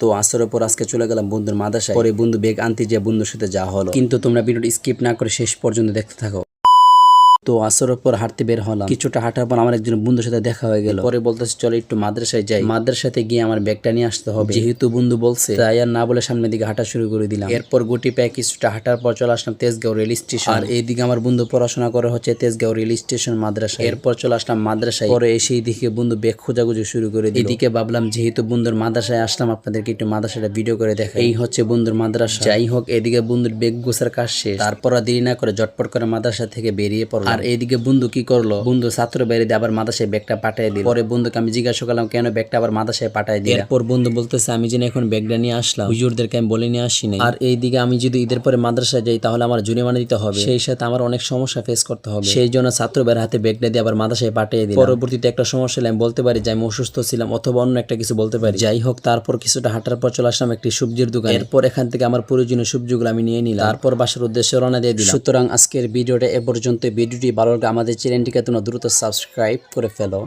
তো আসরের পর আজকে চলে গেলাম বন্ধুর মাদাসায় পরে বন্ধু বেগ আনতে যে বন্ধুর সাথে যাওয়া হলো। কিন্তু তোমরা ভিডিওটি স্কিপ না করে শেষ পর্যন্ত দেখতে থাকো। তো আসরের পর হাঁটতে বের হলাম। কিছুটা হাঁটার পর আমার একজন বন্ধুর সাথে দেখা হয়ে গেল। পরে বলতেছে, চলো একটু মাদ্রাসায় যাই। মাদ্রাসাতে গিয়ে আমার ব্যাগটা নিয়ে আসতে হবে। যেহেতু বন্ধু বলছে, তাই আর না বলে সামনের দিকে হাঁটা শুরু করে দিলাম। এরপর গুটি প্যাক কিছুটা হাঁটার পর চলে আসলাম তেজগাঁও রেল স্টেশন। আর এইদিকে আমার বন্ধু পড়াশোনা করে হচ্ছে তেজগাঁও রেল স্টেশন মাদ্রাসা এরপর চলে আসলাম মাদ্রাসায়। পরে এসে দিকে বন্ধু ব্যাগ খোঁজাখুঁজি শুরু করে দিল। এদিকে ভাবলাম, যেহেতু বন্ধুর মাদ্রাসায় আসলাম, আপনাদেরকে একটু মাদ্রাসাটা ভিডিও করে দেখা এই হচ্ছে বন্ধুর মাদ্রাসা। যাই হোক, এদিকে বন্ধুর বেগ গোছার কাজ শেষ। তারপর দেরি না করে জটপট করে মাদ্রাসা থেকে বেরিয়ে পড়ল আর এইদিকে বন্ধু কি করল? বন্ধু ছাত্র বাইরে দিয়ে আবার মাদ্রাসায় ব্যাগটা পাঠিয়ে দিল। পরে বন্ধুকে আমি জিজ্ঞাসা করলাম কেন ব্যাগটা আবার মাদ্রাসায় পাঠিয়ে দিল? এরপর বন্ধু বলতেছে আমি যেন এখন ব্যাগটা নিয়ে আসলাম। হুজুরদেরকে আমি বলে নিয়ে আসি আর এইদিকে আমি যদি ঈদের পরে মাদ্রাসায় যাই তাহলে আমার জরিমানা দিতে হবে। সেই সাথে আমার অনেক সমস্যা ফেস করতে হবে। সেই জন্য ছাত্র বাইরের হাতে ব্যাগটা দিয়ে আবার মাদ্রাসায় পাঠিয়ে দিল পরবর্তীতে একটা সমস্যা হলে আমি বলতে পারি যে আমি অসুস্থ ছিলাম অথবা অন্য একটা কিছু বলতে পারি। যাই হোক তারপর কিছুটা হাঁটার পর চলে আসলাম একটি সবজির দোকান। এরপর এখান থেকে আমার প্রয়োজনীয় সবজিগুলো আমি নিয়ে নিলাম। তারপর বাসার উদ্দেশ্যে রওনা দিয়ে দিলাম। সুতরাং আজকের ভিডিওটা এ পর্যন্ত ভিডিওটি ভালো লাগলে আমাদের চ্যানেলটিকে তোমরা দ্রুত সাবস্ক্রাইব করে ফেলো।